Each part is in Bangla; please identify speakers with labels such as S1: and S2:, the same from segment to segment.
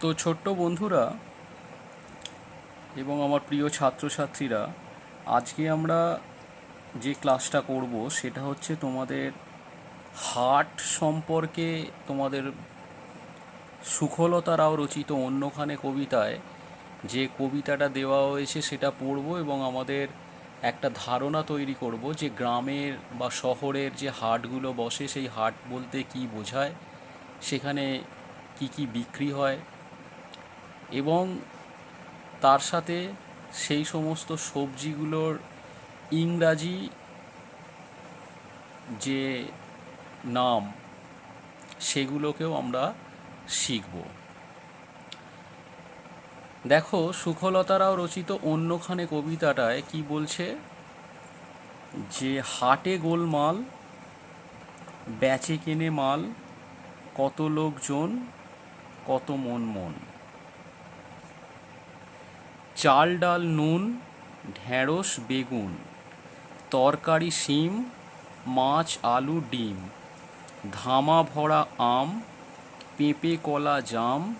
S1: তো ছোট্ট বন্ধুরা এবং আমার প্রিয় ছাত্রছাত্রীরা, আজকে আমরা যে ক্লাসটা করব সেটা হচ্ছে তোমাদের হার্ট সম্পর্কে, তোমাদের সুখলতা রাও রচিত অন্যখানে কবিতায় যে কবিতাটা দেওয়া হয়েছে সেটা পড়ব এবং আমাদের একটা ধারণা তৈরি করব যে গ্রামের বা শহরের যে হাটগুলো বসে সেই হাট বলতে কি বোঝায়, সেখানে কি কি বিক্রি হয় এবং তার সাথে সেই সমস্ত সবজিগুলোর ইংরাজি যে নাম, সেগুলোকেও আমরা শিখব। দেখো, সুখলতারাও রচিত অন্যখানে কবিতাটায় কি বলছে? যে হাটে গোলমাল, বেচে কেনে মাল, কত লোকজন, কত মন মন। চাল ডাল, নুন, ঢেঁড়স, বেগুন, তরকারি, শিম, মাছ, আলু, ডিম, ধামা ভরা আম, পেঁপে কলা, জাম,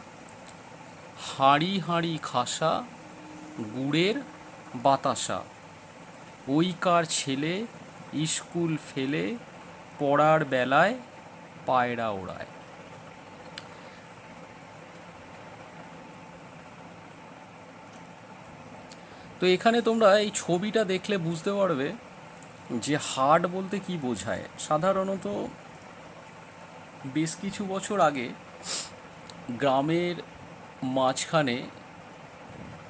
S1: হাঁড়ি হাঁড়ি খাসা, গুড়ের বাতাসা। ওইকার ছেলে স্কুল ফেলে, পড়ার বেলায় পায়রা ওড়ায়। তো এখানে তোমরা এই ছবিটা দেখলে বুঝতে পারবে যে হাট বলতে কি বোঝায়। সাধারণত বেশ কিছু বছর আগে গ্রামের মাঝখানে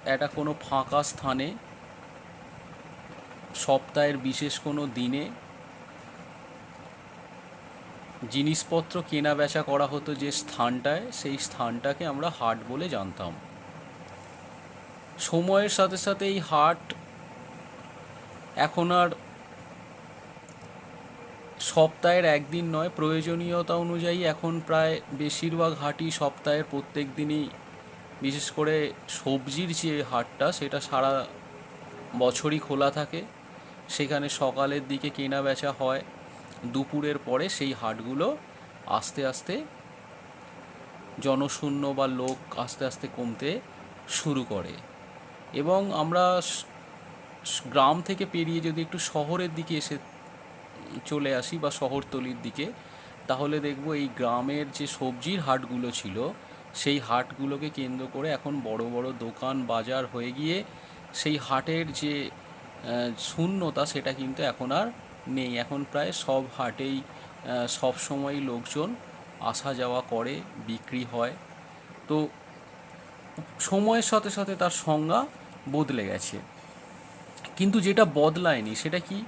S1: একটা কোনো ফাঁকা স্থানে সপ্তাহের বিশেষ কোনো দিনে জিনিসপত্র কেনা বেচা করা হতো যে স্থানটায়, সেই স্থানটাকে আমরা হাট বলে জানতাম। সময়ের সাথে সাথে এই হাট এখন আর সপ্তাহের একদিন নয়, প্রয়োজনীয়তা অনুযায়ী এখন প্রায় বেশিরভাগ হাটই সপ্তাহের প্রত্যেক দিনই, বিশেষ করে সবজির যে হাটটা সেটা সারা বছরই খোলা থাকে। সেখানে সকালের দিকে কেনা বেচা হয়, দুপুরের পরে সেই হাটগুলো আস্তে আস্তে জনশূন্য বা লোক আস্তে আস্তে কমতে শুরু করে। এবং আমরা গ্রাম থেকে পেরিয়ে যদি একটু শহরের দিকে এসে চলে আসি বা শহরতলির দিকে, তাহলে দেখব এই গ্রামের যে সবজির হাটগুলো ছিল, সেই হাটগুলোকে কেন্দ্র করে এখন বড় বড় দোকান বাজার হয়ে গিয়ে সেই হাটের যে শূন্যতা সেটা কিন্তু এখন আর নেই। এখন প্রায় সব হাটেই সব সময়ই লোকজন আসা যাওয়া করে, বিক্রি হয়। তো সময়ের সাথে সাথে তার সংজ্ঞা বদলে গেছে। কিন্তু যেটা বদলায়নি সেটা কি?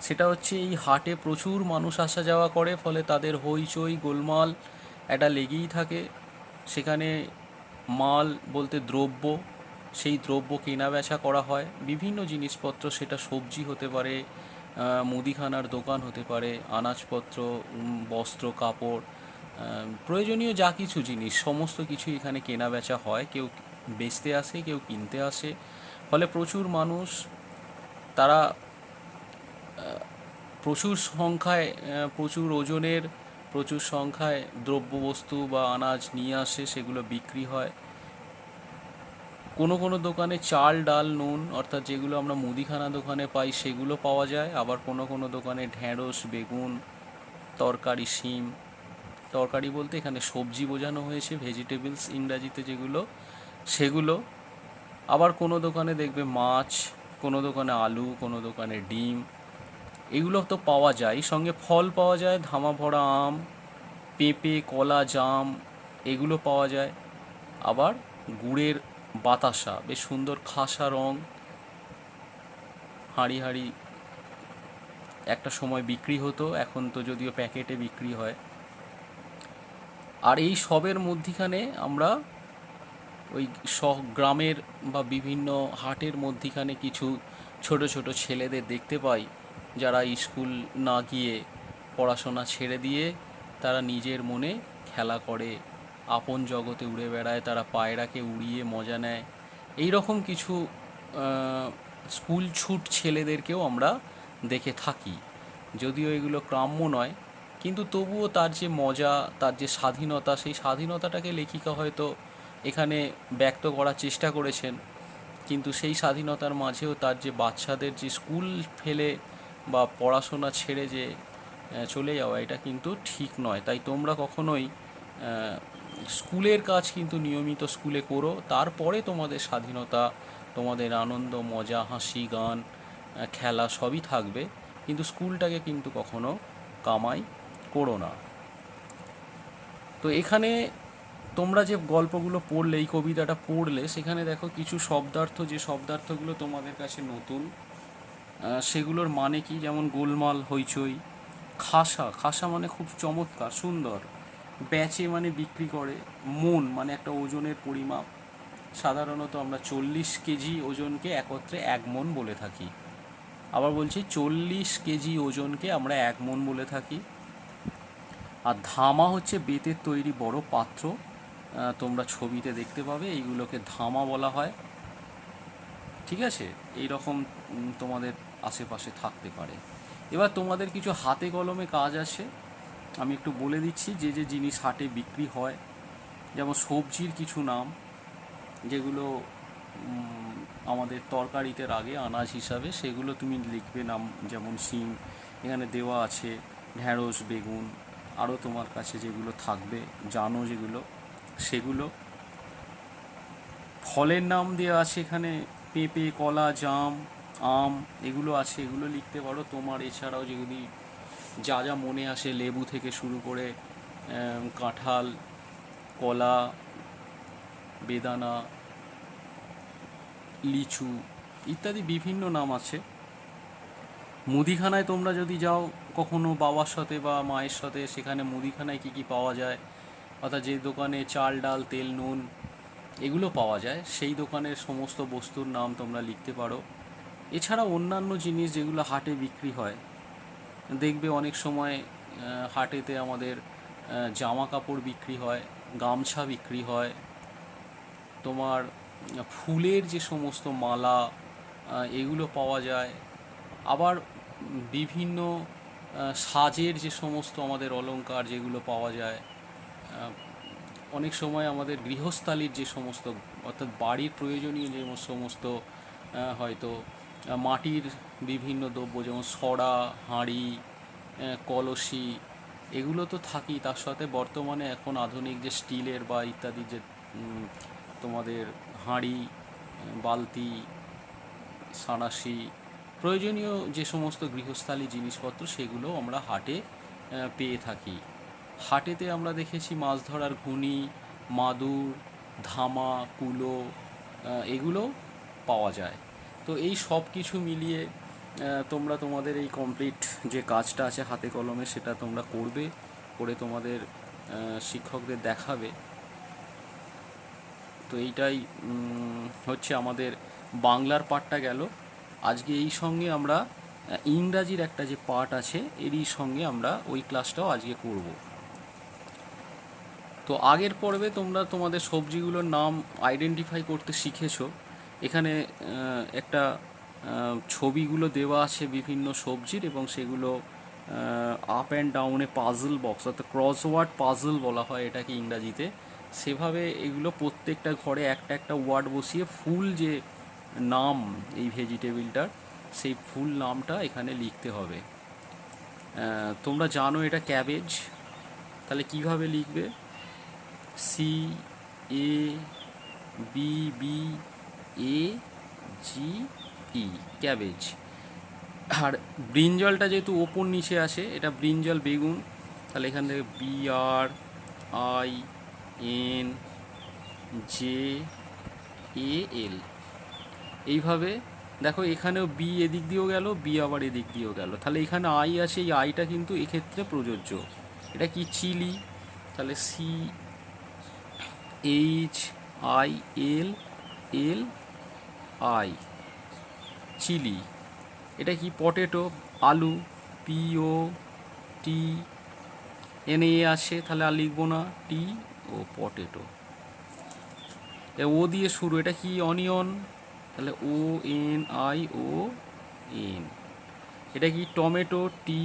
S1: সেটা হচ্ছে এই হাটে প্রচুর মানুষ আসা যাওয়া করে, ফলে তাদের হইচই, গোলমাল একটা লেগেই থাকে। সেখানে মাল বলতে দ্রব্য, সেই দ্রব্য কেনা বেচা করা হয়। বিভিন্ন জিনিসপত্র, সেটা সবজি হতে পারে মুদিখানার দোকান হতে পারে, আনাজপত্র বস্ত্র, কাপড় প্রয়োজনীয় যা কিছু জিনিস, সমস্ত কিছু এখানে কেনা বেচা হয়। কেউ বেচতে আসে, কেউ কিনতে আসে। ফলে প্রচুর মানুষ, তারা প্রচুর সংখ্যায় প্রচুর ওজনের, প্রচুর সংখ্যায় দ্রব্যবস্তু বা আনাজ নিয়ে আসে, সেগুলো বিক্রি হয়। কোনো কোনো দোকানে চাল, ডাল, নুন, অর্থাৎ যেগুলো আমরা মুদিখানা দোকানে পাই, সেগুলো পাওয়া যায়। আবার কোনো কোনো দোকানে ঢ্যাঁড়স বেগুন, তরকারি, শিম তরকারি বলতে এখানে সবজি বোঝানো হয়েছে ভেজিটেবলস ইংরাজিতে যেগুলো, সেগুলো। আবার কোনো দোকানে দেখবে মাছ, কোনো দোকানে আলু, কোনো দোকানে ডিম, এগুলো তো পাওয়া যায়। সঙ্গে ফল পাওয়া যায় ধামা ভরা আম, পেঁপে, কলা, জাম, এগুলো পাওয়া যায়। আবার গুড়ের বাতাসা, বেশ সুন্দর খাসা রং, হাঁড়ি হাঁড়ি একটা সময় বিক্রি হতো, এখন তো যদিও প্যাকেটে বিক্রি হয়। আর এই সবের মধ্যিখানে আমরা ওই গ্রামের বা বিভিন্ন হাটের মধ্যিখানে কিছু ছোট ছোট ছেলেদের দেখতে পাই, যারা স্কুল না গিয়ে পড়াশোনা ছেড়ে দিয়ে তারা নিজের মনে খেলা করে, আপন জগতে উড়ে বেড়ায়, তারা পায়রাকে উড়িয়ে মজা নেয়। এই রকম কিছু স্কুল ছুট ছেলেদেরকেও আমরা দেখে থাকি। যদিও এগুলো গ্রাম্য নয় কিন্তু তবুও তার যে মজা, তার যে স্বাধীনতা, সেই স্বাধীনতাটাকে লেখিকা হয়তো এখানে ব্যক্ত করার চেষ্টা করেছেন। কিন্তু সেই স্বাধীনতার মাঝেও তার যে বাচ্চাদের যে স্কুল ফেলে বা পড়াশোনা ছেড়ে যে চলে যাওয়া, এটা কিন্তু ঠিক নয়। তাই তোমরা কখনোই স্কুলের কাজ কিন্তু নিয়মিত স্কুলে করো। তারপরে তোমাদের স্বাধীনতা, তোমাদের আনন্দ, মজা, হাসি, গান খেলা সবই থাকবে। কিন্তু স্কুলটাকে কিন্তু কখনো কামাই করো না। তো এখানে তোমরা যে গল্পগুলো পড়লে, এই কবিতাটা পড়লে, সেখানে দেখো কিছু শব্দার্থ, যে শব্দার্থগুলো তোমাদের কাছে নতুন সেগুলোর মানে কি? যেমন গোলমাল, হইচই, খাসা। খাসা মানে খুব চমৎকার, সুন্দর। ব্যাচে মানে বিক্রি করে, মন মানে একটা ওজনের পরিমাপ। সাধারণত আমরা চল্লিশ কেজি ওজনকে একত্রে এক মন বলে থাকি। আবার বলছি চল্লিশ কেজি ওজনকে আমরা এক মন বলে থাকি। আর ধামা হচ্ছে বেতের তৈরি বড় পাত্র। তোমরা ছবিতে দেখতে পাবে, এইগুলোকে ধামা বলা হয়। ঠিক আছে? এই রকম তোমাদের আশেপাশে থাকতে পারে। এবার তোমাদের কিছু হাতে কলমে কাজ আছে। আমি একটু বলে দিচ্ছি, যে যে জিনিস হাটে বিক্রি হয়, যেমন সবজির কিছু নাম, যেগুলো আমাদের তরকারিতে আগে আনাজ হিসাবে, সেগুলো তুমি লিখবে নাম, যেমন শিম, এখানে দেওয়া আছে ঢ্যাঁড়স বেগুন আরও তোমার কাছে যেগুলো থাকবে, জানো যেগুলো, সেগুলো। ফলের নাম দেওয়া আছে এখানে, পেঁপে, কলা, জাম, আম, এগুলো আছে, এগুলো লিখতে পারো। তোমার এছাড়াও যেগুলি যা যা মনে আসে, লেবু থেকে শুরু করে কাঁঠাল, কলা, বেদানা, লিচু ইত্যাদি বিভিন্ন নাম আছে। মুদিখানায় তোমরা যদি যাও কখনো বাবার সাথে বা মায়ের সাথে সেখানে মুদিখানায় কী কী পাওয়া যায়? অর্থাৎ যে দোকানে চাল, ডাল, তেল, নুন এগুলো পাওয়া যায়, সেই দোকানের সমস্ত বস্তুর নাম তোমরা লিখতে পারো। এছাড়া অন্যান্য জিনিস যেগুলো হাটে বিক্রি হয়, দেখবে অনেক সময় হাটেতে আমাদের জামা কাপড় বিক্রি হয়, গামছা বিক্রি হয়, তোমার ফুলের যে সমস্ত মালা এগুলো পাওয়া যায়। আবার বিভিন্ন সাজের যে সমস্ত আমাদের অলংকার যেগুলো পাওয়া যায় অনেক সময় আমাদের গৃহস্থালির যে সমস্ত, অর্থাৎ বাড়ির প্রয়োজনীয় যে সমস্ত হয়তো মাটির বিভিন্ন দ্রব্য যেমন সরা হাঁড়ি কলসি, এগুলো তো থাকি তার সাথে বর্তমানে এখন আধুনিক যে স্টিলের বা ইত্যাদি যে তোমাদের হাঁড়ি, বালতি সাঁড়াশি প্রয়োজনীয় যে সমস্ত গৃহস্থালী জিনিসপত্র, সেগুলো আমরা হাটে পেয়ে থাকি। হাটেতে আমরা দেখেছি মাছ ধরার ঘুনি, মাদুর, ধামা, কুলো এগুলো পাওয়া যায়। তো এই সব কিছু মিলিয়ে তোমরা তোমাদের এই কমপ্লিট যে কাজটা আছে হাতে কলমে, সেটা তোমরা করবে, করে তোমাদের শিক্ষকদের দেখাবে। তো এইটাই হচ্ছে আমাদের বাংলার পার্টটা গেল। আজকে এই সঙ্গে আমরা ইংরাজির একটা যে পার্ট আছে, এরই সঙ্গে আমরা ওই ক্লাসটাও আজকে করব। তো আগের পর্বে তোমরা তোমাদের সবজিগুলোর নাম আইডেন্টিফাই করতে শিখেছো। এখানে একটা ছবিগুলো দেওয়া আছে বিভিন্ন সবজির এবং সেগুলো আপ অ্যান্ড ডাউনে পাজল বক্স অর্থাৎ ক্রসওয়ার্ড পাজল বলা হয় এটাকে ইংরাজিতে। সেভাবে এগুলো প্রত্যেকটা ঘরে একটা একটা ওয়ার্ড বসিয়ে ফুল যে নাম এই ভেজিটেবিলটার, সেই ফুল নামটা এখানে লিখতে হবে। তোমরা জানো এটা ক্যাবেজ, তাহলে কীভাবে লিখবে? C A B B A G E cabbage. আর ব্রিঞ্জলটা যেহেতু ওপর নিচে আসে এটা ব্রিঞ্জল বেগুন, তাহলে এখান থেকে B R I N J A L এইভাবে, দেখো এখানেও বি এদিক দিয়েও গেল বি আবার এদিক দিয়েও গেল। তাহলে এখানে আই আছে, এই আইটা কিন্তু এক্ষেত্রে প্রযোজ্য। এটা কি চিলি? তাহলে C H I L L I chilli. এটা কি পটেটো, আলু P O T N A আছে, তাহলে আর লিখব না টি ও পটেটো। ও দিয়ে শুরু, এটা কি অনিয়ন তাহলে O N I O N. এটা কি tomato T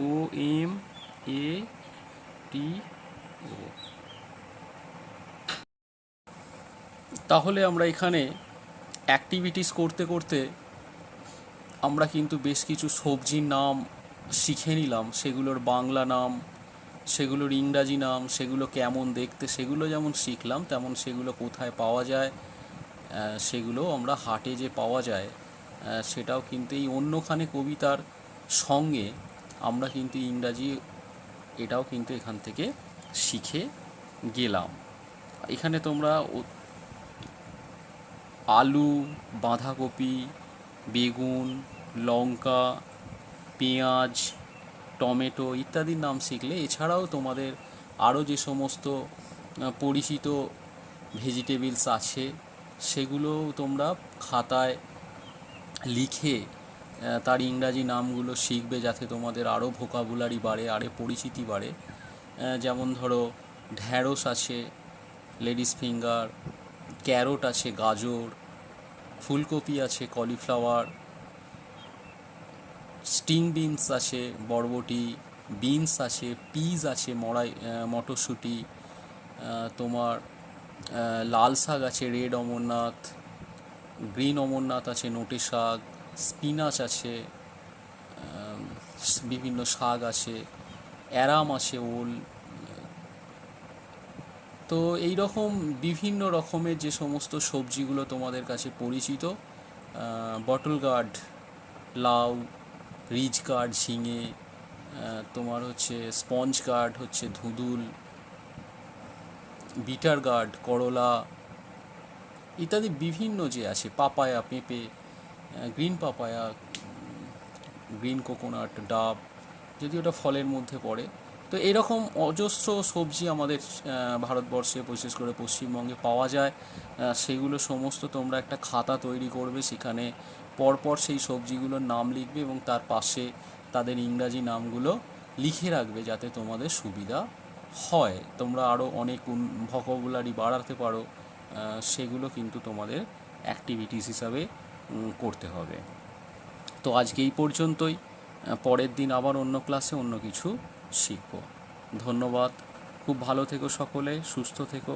S1: O M A টি ও। তাহলে আমরা এখানে অ্যাক্টিভিটিস করতে করতে আমরা কিন্তু বেশ কিছু সবজির নাম শিখে নিলাম। সেগুলোর বাংলা নাম, সেগুলোর ইংরাজি নাম, সেগুলো কেমন দেখতে, সেগুলো যেমন শিখলাম, তেমন সেগুলো কোথায় পাওয়া যায় সেগুলো আমরা হাটে যে পাওয়া যায় সেটাও কিন্তু এই অন্যখানে কবিতার সঙ্গে আমরা কিন্তু ইংরাজি এটাও কিন্তু এখান থেকে শিখে গেলাম। এখানে তোমরা আলু, বাঁধাকপি, বেগুন, লঙ্কা, পেঁয়াজ, টমেটো ইত্যাদির নাম শিখলে এছাড়াও তোমাদের আরও যে সমস্ত পরিচিত ভেজিটেবলস আছে সেগুলোও তোমরা খাতায় লিখে তার ইংরাজি নামগুলো শিখবে যাতে তোমাদের আরও ভোকাবুলারি বাড়ে আরও পরিচিতি বাড়ে। যেমন ধরো, ঢ্যাঁড়স আছে লেডিস ফিঙ্গার ক্যারট আছে, গাজর, ফুলকপি আছে কলিফ্লাওয়ার স্টিং বিনস আছে, বরবটি বিনস আছে পিস আছে মড়াই মটরশুঁটি তোমার লাল শাক আছে, রেড অমরনাথ, গ্রিন অমরনাথ আছে, নোটে শাক, স্পিনাচ আছে বিভিন্ন শাক আছে, অ্যারাম আছে, ওল। তো এই রকম বিভিন্ন রকমের যে সমস্ত সবজিগুলো তোমাদের কাছে পরিচিত বটল গার্ড লাউ রিজ গার্ড ঝিঙে তোমার হচ্ছে স্পঞ্জ গার্ড হচ্ছে, ধুদুল বিটার গার্ড, করলা, ইত্যাদি বিভিন্ন যে আছে, পাপায়া, পেঁপে গ্রিন পাপায়া, গ্রিন কোকোনাট, ডাব, যদি ওটা ফলের মধ্যে পড়ে। তো এরকম অজস্র সবজি আমাদের ভারতবর্ষে, বিশেষ করে পশ্চিমবঙ্গে পাওয়া যায়। সেগুলো সমস্ত তোমরা একটা খাতা তৈরি করবে, সেখানে পরপর সেই সবজিগুলোর নাম লিখবে এবং তার পাশে তাদের ইংরাজি নামগুলো লিখে রাখবে, যাতে তোমাদের সুবিধা হয়, তোমরা আরও অনেক ভকবুলারি বাড়াতে পারো সেগুলো কিন্তু তোমাদের অ্যাক্টিভিটিস হিসাবে করতে হবে। তো আজকে এই পর্যন্তই পরের দিন আবার অন্য ক্লাসে অন্য কিছু শিখব। ধন্যবাদ, খুব ভালো থেকো সকলে, সুস্থ থেকো।